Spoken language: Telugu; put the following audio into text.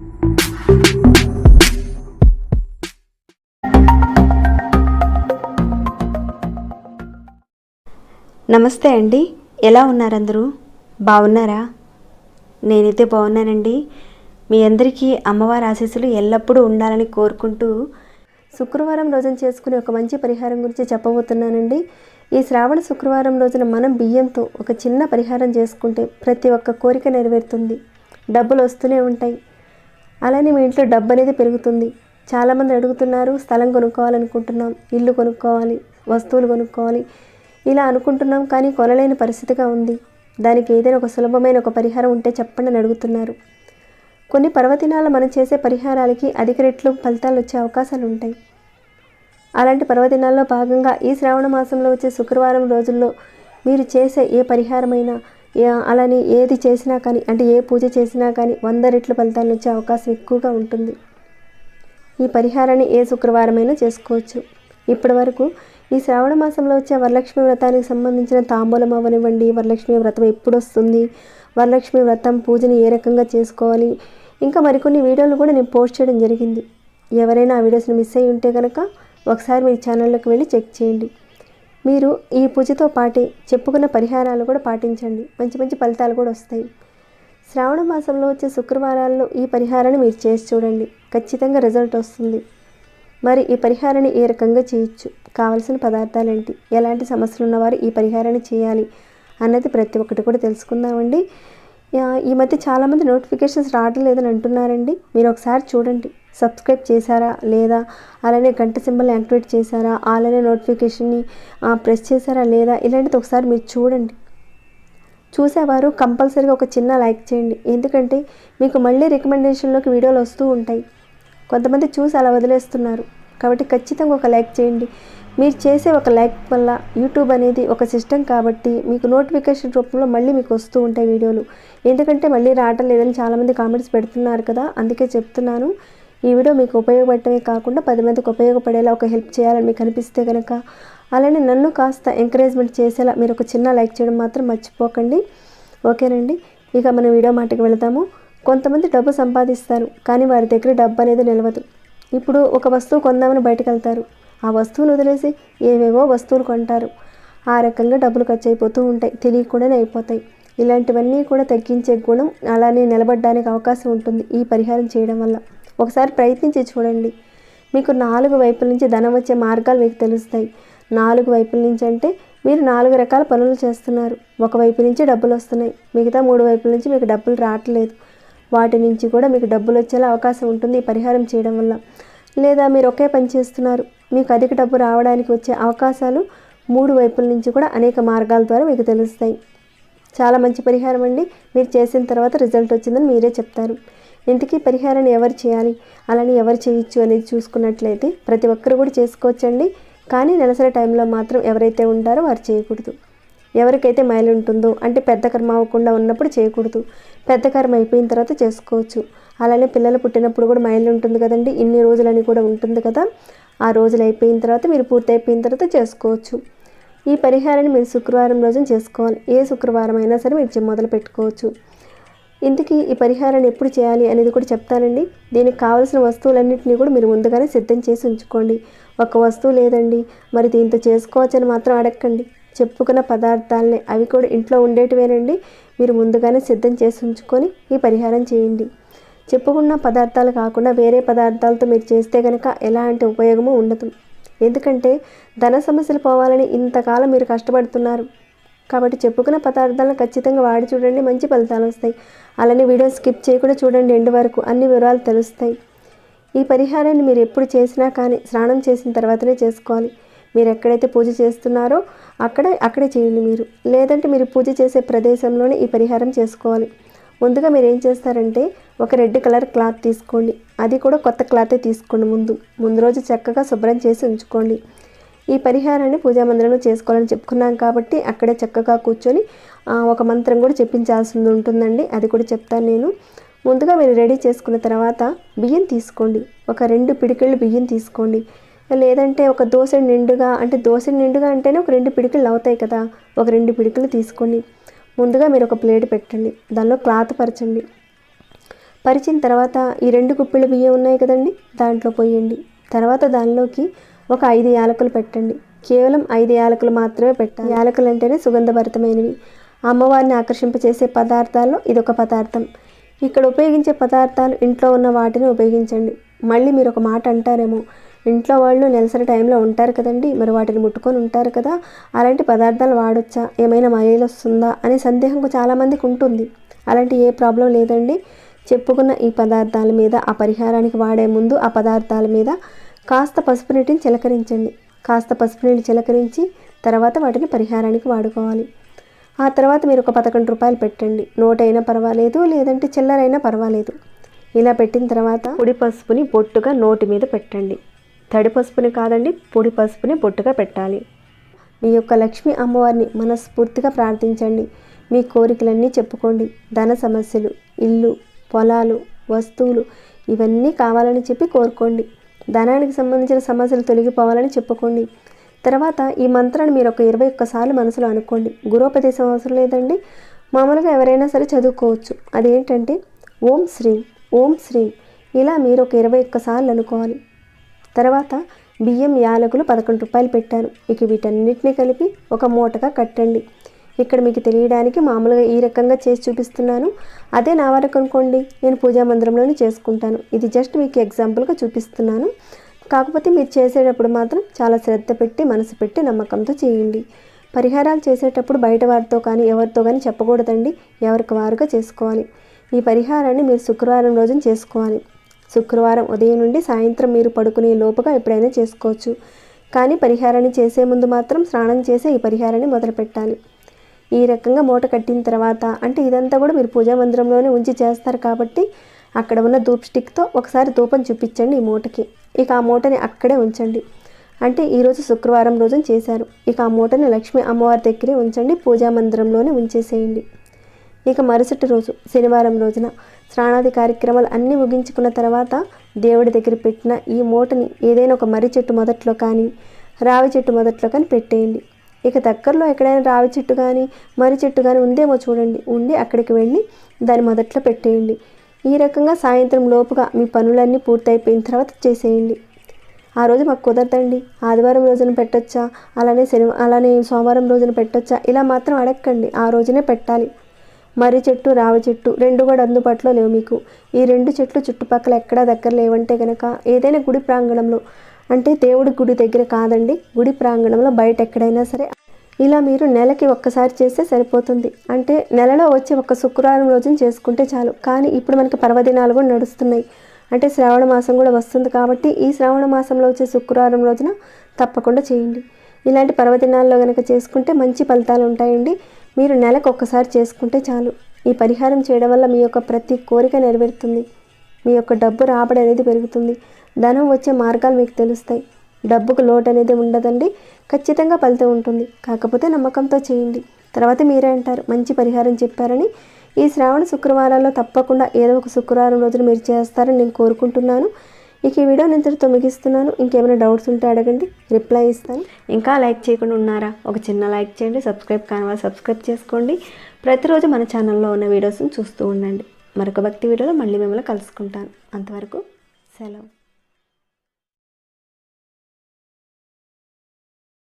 నమస్తే అండి. ఎలా ఉన్నారందరూ? బాగున్నారా? నేనైతే బాగున్నానండి. మీ అందరికీ అమ్మవారి ఆశీస్సులు ఎల్లప్పుడూ ఉండాలని కోరుకుంటూ శుక్రవారం రోజున చేసుకునే ఒక మంచి పరిహారం గురించి చెప్పబోతున్నానండి. ఈ శ్రావణ శుక్రవారం రోజున మనం బియ్యంతో ఒక చిన్న పరిహారం చేసుకుంటే ప్రతి ఒక్క కోరిక నెరవేరుతుంది. డబ్బులు వస్తూనే ఉంటాయి. అలానే మీ ఇంట్లో డబ్బు అనేది పెరుగుతుంది. చాలామంది అడుగుతున్నారు స్థలం కొనుక్కోవాలనుకుంటున్నాం ఇల్లు కొనుక్కోవాలి వస్తువులు కొనుక్కోవాలి ఇలా అనుకుంటున్నాం కానీ కొనలేని పరిస్థితిగా ఉంది. దానికి ఏదైనా ఒక సులభమైన ఒక పరిహారం ఉంటే చెప్పండి అని అడుగుతున్నారు. కొన్ని పర్వదినాలు మనం చేసే పరిహారాలకి అధిక రెట్లు ఫలితాలు వచ్చే అవకాశాలు ఉంటాయి. అలాంటి పర్వదినాల్లో భాగంగా ఈ శ్రావణ మాసంలో వచ్చే శుక్రవారం రోజుల్లో మీరు చేసే ఏ పరిహారమైనా అలానే ఏది చేసినా కానీ అంటే ఏ పూజ చేసినా కానీ వంద రెట్ల ఫలితాలు వచ్చే అవకాశం ఎక్కువగా ఉంటుంది. ఈ పరిహారాన్ని ఏ శుక్రవారమైనా చేసుకోవచ్చు. ఇప్పటి వరకు ఈ శ్రావణ మాసంలో వచ్చే వరలక్ష్మి వ్రతానికి సంబంధించిన తాంబూలం అవ్వనివ్వండి వరలక్ష్మి వ్రతం ఎప్పుడు వస్తుంది? వరలక్ష్మి వ్రతం పూజని ఏ రకంగా చేసుకోవాలి? ఇంకా మరికొన్ని వీడియోలు కూడా నేను పోస్ట్ చేయడం జరిగింది. ఎవరైనా ఆ వీడియోస్ని మిస్ అయ్యి ఉంటే కనుక ఒకసారి మీ ఛానల్లోకి వెళ్ళి చెక్ చేయండి. మీరు ఈ పూజతో పాటే చెప్పుకున్న పరిహారాలు కూడా పాటించండి. మంచి మంచి ఫలితాలు కూడా వస్తాయి. శ్రావణ మాసంలో వచ్చే శుక్రవారాల్లో ఈ పరిహారాన్ని మీరు చేసి చూడండి. ఖచ్చితంగా రిజల్ట్ వస్తుంది. మరి ఈ పరిహారాన్ని ఏ రకంగా చేయొచ్చు? కావలసిన పదార్థాలు ఏంటి ఎలాంటి సమస్యలు ఉన్నవారు ఈ పరిహారాన్ని చేయాలి అన్నది ప్రతి ఒక్కటి కూడా తెలుసుకుందామండి. ఈ మధ్య చాలామంది నోటిఫికేషన్స్ రావడం లేదని అంటున్నారండి. మీరు ఒకసారి చూడండి. సబ్స్క్రైబ్ చేశారా లేదా? అలానే గంట సింబల్ యాక్టివేట్ చేశారా? అలానే నోటిఫికేషన్ని ప్రెస్ చేశారా లేదా? ఇలాంటిది ఒకసారి మీరు చూడండి. చూసేవారు కంపల్సరీగా ఒక చిన్న లైక్ చేయండి. ఎందుకంటే మీకు మళ్ళీ రికమెండేషన్లోకి వీడియోలు వస్తూ ఉంటాయి. కొంతమంది చూసి అలా వదిలేస్తున్నారు. కాబట్టి ఖచ్చితంగా ఒక లైక్ చేయండి. మీరు చేసే ఒక లైక్ వల్ల యూట్యూబ్ అనేది ఒక సిస్టమ్ కాబట్టి మీకు నోటిఫికేషన్ రూపంలో మళ్ళీ మీకు వస్తూ ఉంటాయి వీడియోలు. ఎందుకంటే మళ్ళీ రావటం లేదని చాలామంది కామెంట్స్ పెడుతున్నారు కదా అందుకే చెప్తున్నాను. ఈ వీడియో మీకు ఉపయోగపడటమే కాకుండా పది మందికి ఉపయోగపడేలా ఒక హెల్ప్ చేయాలని మీకు అనిపిస్తే కనుక అలానే నన్ను కాస్త ఎంకరేజ్మెంట్ చేసేలా మీరు ఒక చిన్న లైక్ చేయడం మాత్రం మర్చిపోకండి. ఓకేనండి? ఇక మనం వీడియో మాటకి వెళదాము. కొంతమంది డబ్బు సంపాదిస్తారు కానీ వారి దగ్గర డబ్బు అనేది నిలవదు. ఇప్పుడు ఒక వస్తువు కొందామని బయటకు వెళ్తారు ఆ వస్తువును వదిలేసి ఏవేవో వస్తువులు కొంటారు. ఆ రకంగా డబ్బులు ఖర్చు అయిపోతూ ఉంటాయి తెలియకుండానే అయిపోతాయి. ఇలాంటివన్నీ కూడా తగ్గించే గుణం అలానే నిలబడడానికి అవకాశం ఉంటుంది ఈ పరిహారం చేయడం వల్ల. ఒకసారి ప్రయత్నించి చూడండి. మీకు నాలుగు వైపుల నుంచి ధనం వచ్చే మార్గాలు మీకు తెలుస్తాయి. నాలుగు వైపుల నుంచి అంటే మీరు నాలుగు రకాల పనులు చేస్తున్నారు. ఒక వైపు నుంచి డబ్బులు వస్తున్నాయి. మిగతా మూడు వైపుల నుంచి మీకు డబ్బులు రావట్లేదు. వాటి నుంచి కూడా మీకు డబ్బులు వచ్చేలా అవకాశం ఉంటుంది ఈ పరిహారం చేయడం వల్ల. లేదా మీరు ఒకే పని చేస్తున్నారు. మీకు అధిక డబ్బు రావడానికి వచ్చే అవకాశాలు మూడు వైపుల నుంచి కూడా అనేక మార్గాల ద్వారా మీకు తెలుస్తాయి. చాలా మంచి పరిహారం అండి. మీరు చేసిన తర్వాత రిజల్ట్ వచ్చిందని మీరే చెప్తారు. ఇంతకీ పరిహారాన్ని ఎవరు చేయాలి? అలానే ఎవరు చేయొచ్చు అనేది చూసుకున్నట్లయితే ప్రతి ఒక్కరు కూడా చేసుకోవచ్చండి. కానీ నెలసరి టైంలో మాత్రం ఎవరైతే ఉంటారో వారు చేయకూడదు. ఎవరికైతే మైలు ఉంటుందో అంటే పెద్ద కర్మ అవ్వకుండా ఉన్నప్పుడు చేయకూడదు. పెద్ద కర్మ అయిపోయిన తర్వాత చేసుకోవచ్చు. అలానే పిల్లలు పుట్టినప్పుడు కూడా మైలు ఉంటుంది కదండి. ఇన్ని రోజులని కూడా ఉంటుంది కదా. ఆ రోజులు అయిపోయిన తర్వాత మీరు పూర్తి అయిపోయిన తర్వాత చేసుకోవచ్చు. ఈ పరిహారాన్ని మీరు శుక్రవారం రోజున చేసుకోవాలి. ఏ శుక్రవారం అయినా సరే మీరు మొదలు పెట్టుకోవచ్చు. ఇంతకీ ఈ పరిహారాన్ని ఎప్పుడు చేయాలి అనేది కూడా చెప్తానండి. దీనికి కావాల్సిన వస్తువులన్నింటినీ కూడా మీరు ముందుగానే సిద్ధం చేసి ఉంచుకోండి. ఒక వస్తువు లేదండి. మరి దీంతో చేసుకోవచ్చని మాత్రం అడగండి చెప్పుకున్న పదార్థాలని అవి కూడా ఇంట్లో ఉండేటివేనండి. మీరు ముందుగానే సిద్ధం చేసి ఉంచుకొని ఈ పరిహారం చేయండి. చెప్పుకున్న పదార్థాలు కాకుండా వేరే పదార్థాలతో మీరు చేస్తే కనుక ఎలాంటి ఉపయోగము ఉండదు. ఎందుకంటే ధన సమస్యలు పోవాలని ఇంతకాలం మీరు కష్టపడుతున్నారు. కాబట్టి చెప్పుకున్న పదార్థాలను ఖచ్చితంగా వాడి చూడండి మంచి ఫలితాలు వస్తాయి. అలానే వీడియో స్కిప్ చేయకుండా చూడండి ఎండు వరకు అన్ని వివరాలు తెలుస్తాయి. ఈ పరిహారాన్ని మీరు ఎప్పుడు చేసినా కానీ స్నానం చేసిన తర్వాతనే చేసుకోవాలి. మీరు ఎక్కడైతే పూజ చేస్తున్నారో అక్కడే అక్కడే చేయండి మీరు. లేదంటే మీరు పూజ చేసే ప్రదేశంలోనే ఈ పరిహారం చేసుకోవాలి. ముందుగా మీరు ఏం చేస్తారంటే ఒక రెడ్ కలర్ క్లాత్ తీసుకోండి. అది కూడా కొత్త క్లాతే తీసుకోండి ముందు. ముందు రోజు చక్కగా శుభ్రం చేసి ఉంచుకోండి. ఈ పరిహారాన్ని పూజా మందిరంలో చేసుకోవాలని చెప్పుకున్నాం కాబట్టి అక్కడే చక్కగా కూర్చొని ఒక మంత్రం కూడా చెప్పించాల్సి ఉంటుందండి. అది కూడా చెప్తాను నేను. ముందుగా మీరు రెడీ చేసుకున్న తర్వాత బియ్యం తీసుకోండి. ఒక రెండు పిడికిళ్ళు బియ్యం తీసుకోండి. లేదంటే ఒక దోశ నిండుగా అంటే దోశ నిండుగా అంటేనే ఒక రెండు పిడికిళ్ళు అవుతాయి కదా. ఒక రెండు పిడికిళ్ళు తీసుకోండి. ముందుగా మీరు ఒక ప్లేట్ పెట్టండి. దానిలో క్లాత్ పరచండి. పరిచిన తర్వాత ఈ రెండు గుప్పిళ్ళు బియ్యం ఉన్నాయి కదండి దాంట్లో పోయండి. తర్వాత దానిలోకి ఒక ఐదు యాలకులు పెట్టండి. కేవలం ఐదు యాలకులు మాత్రమే పెట్టాలి. యాలకులు అంటేనే సుగంధభరితమైనవి. అమ్మవారిని ఆకర్షింపచేసే పదార్థాల్లో ఇదొక పదార్థం. ఇక్కడ ఉపయోగించే పదార్థాలు ఇంట్లో ఉన్న వాటిని ఉపయోగించండి. మళ్ళీ మీరు ఒక మాట అంటారేమో ఇంట్లో వాళ్ళు నెలసరి టైంలో ఉంటారు కదండి మరి వాటిని ముట్టుకొని ఉంటారు కదా అలాంటి పదార్థాలు వాడొచ్చా? ఏమైనా మైలు వస్తుందా అనే సందేహం చాలామందికి ఉంటుంది. అలాంటి ఏ ప్రాబ్లం లేదండి. చెప్పుకున్న ఈ పదార్థాల మీద ఆ పరిహారానికి వాడే ముందు ఆ పదార్థాల మీద కాస్త పసుపు నీటిని చిలకరించండి. కాస్త పసుపు నీళ్ళు చిలకరించి తర్వాత వాటిని పరిహారానికి వాడుకోవాలి. ఆ తర్వాత మీరు ఒక పదకొండు రూపాయలు పెట్టండి. నోటైనా పర్వాలేదు లేదంటే చిల్లరైనా పర్వాలేదు. ఇలా పెట్టిన తర్వాత పొడి పసుపుని బొట్టుగా నోటి మీద పెట్టండి. తడి పసుపుని కాదండి పొడి పసుపుని బొట్టుగా పెట్టాలి. మీ యొక్క లక్ష్మీ అమ్మవారిని మనస్ఫూర్తిగా ప్రార్థించండి. మీ కోరికలన్నీ చెప్పుకోండి. ధన సమస్యలు ఇల్లు పొలాలు వస్తువులు ఇవన్నీ కావాలని చెప్పి కోరుకోండి. ధనానికి సంబంధించిన సమస్యలు తొలగిపోవాలని చెప్పుకోండి. తర్వాత ఈ మంత్రాన్ని మీరు ఒక ఇరవై ఒక్కసార్లు మనసులో అనుకోండి. గురోపదేశం అవసరం లేదండి. మామూలుగా ఎవరైనా సరే చదువుకోవచ్చు. అదేంటంటే ఓం శ్రీం ఓం శ్రీం. ఇలా మీరు ఒక ఇరవై ఒక్కసార్లు అనుకోవాలి. తర్వాత బియ్యం యాలకులు పదకొండు రూపాయలు పెట్టాను. ఇక వీటన్నిటిని కలిపి ఒక మూటగా కట్టండి. ఇక్కడ మీకు తెలియడానికి మామూలుగా ఈ రకంగా చేసి చూపిస్తున్నాను. అదే నా వరకు అనుకోండి నేను పూజా మందిరంలోనే చేసుకుంటాను. ఇది జస్ట్ మీకు ఎగ్జాంపుల్గా చూపిస్తున్నాను. కాకపోతే మీరు చేసేటప్పుడు మాత్రం చాలా శ్రద్ధ పెట్టి మనసు పెట్టి నమ్మకంతో చేయండి. పరిహారాలు చేసేటప్పుడు బయట వారితో కానీ ఎవరితో కానీ చెప్పకూడదండి. ఎవరికి వారుగా చేసుకోవాలి. ఈ పరిహారాన్ని మీరు శుక్రవారం రోజున చేసుకోవాలి. శుక్రవారం ఉదయం నుండి సాయంత్రం మీరు పడుకునే లోపుగా ఎప్పుడైనా చేసుకోవచ్చు. కానీ పరిహారాన్ని చేసే ముందు మాత్రం స్నానం చేసే ఈ పరిహారాన్ని మొదలు పెట్టాలి ఈ రకంగా మూట కట్టిన తర్వాత అంటే ఇదంతా కూడా మీరు పూజా మందిరంలోనే ఉంచి చేస్తారు కాబట్టి అక్కడ ఉన్న ధూప్ స్టిక్తో ఒకసారి ధూపం చూపించండి ఈ మూటకి. ఇక ఆ మూటని అక్కడే ఉంచండి. అంటే ఈరోజు శుక్రవారం రోజున చేశారు. ఇక ఆ మూటని లక్ష్మీ అమ్మవారి దగ్గరే ఉంచండి పూజా మందిరంలోనే ఉంచేసేయండి. ఇక మరుసటి రోజు శనివారం రోజున స్నానాది కార్యక్రమాలు అన్నీ ముగించుకున్న తర్వాత దేవుడి దగ్గర పెట్టిన ఈ మూటని ఏదైనా ఒక మర్రి చెట్టు మొదట్లో కానీ రావి చెట్టు మొదట్లో కానీ పెట్టేయండి. ఇక దగ్గరలో ఎక్కడైనా రావి చెట్టు కానీ మర్రి చెట్టు కానీ ఉందేమో చూడండి. ఉండి అక్కడికి వెళ్ళి దాని మొదట్లో పెట్టేయండి. ఈ రకంగా సాయంత్రం లోపుగా మీ పనులన్నీ పూర్తయిపోయిన తర్వాత చేసేయండి. ఆ రోజు మాకు కుదరదండి. ఆదివారం రోజున పెట్టొచ్చా? అలానే శని అలానే సోమవారం రోజున పెట్టొచ్చా? ఇలా మాత్రం అడగండి ఆ రోజునే పెట్టాలి. మర్రి చెట్టు రావ చెట్టు రెండు కూడా అందుబాటులో లేవు మీకు. ఈ రెండు చెట్లు చుట్టుపక్కల ఎక్కడా దగ్గర లేవంటే కనుక ఏదైనా గుడి ప్రాంగణంలో అంటే దేవుడి గుడి దగ్గర కాదండి గుడి ప్రాంగణంలో బయట ఎక్కడైనా సరే. ఇలా మీరు నెలకి ఒక్కసారి చేస్తే సరిపోతుంది. అంటే నెలలో వచ్చే ఒక శుక్రవారం రోజున చేసుకుంటే చాలు. కానీ ఇప్పుడు మనకి పర్వదినాలు కూడా నడుస్తున్నాయి. అంటే శ్రావణ మాసం కూడా వస్తుంది కాబట్టి ఈ శ్రావణ మాసంలో వచ్చే శుక్రవారం రోజున తప్పకుండా చేయండి. ఇలాంటి పర్వదినాల్లో కనుక చేసుకుంటే మంచి ఫలితాలు ఉంటాయండి. మీరు నెలకు ఒక్కసారి చేసుకుంటే చాలు. ఈ పరిహారం చేయడం వల్ల మీ యొక్క ప్రతి కోరిక నెరవేరుతుంది. మీ యొక్క డబ్బు రాబడి అనేది పెరుగుతుంది. ధనం వచ్చే మార్గాలు మీకు తెలుస్తాయి. డబ్బుకు లోటు అనేది ఉండదండి. ఖచ్చితంగా ఫలితం ఉంటుంది. కాకపోతే నమ్మకంతో చేయండి. తర్వాత మీరే అంటారు మంచి పరిహారం చెప్పారని. ఈ శ్రావణ శుక్రవారాల్లో తప్పకుండా ఏదో ఒక శుక్రవారం రోజున మీరు చేస్తారని నేను కోరుకుంటున్నాను. ఇక ఈ వీడియో ఇంతటితో ముగిస్తున్నాను. ఇంకేమైనా డౌట్స్ ఉంటే అడగండి. రిప్లై ఇస్తాను. ఇంకా లైక్ చేయకుండా ఉన్నారా? ఒక చిన్న లైక్ చేయండి. సబ్స్క్రైబ్ కావాలి సబ్స్క్రైబ్ చేసుకోండి. ప్రతిరోజు మన ఛానల్లో ఉన్న వీడియోస్ని చూస్తూ ఉండండి. మరొక భక్తి వీడియోలో మళ్ళీ మిమ్మల్ని కలుసుకుంటాను. అంతవరకు సెలవు.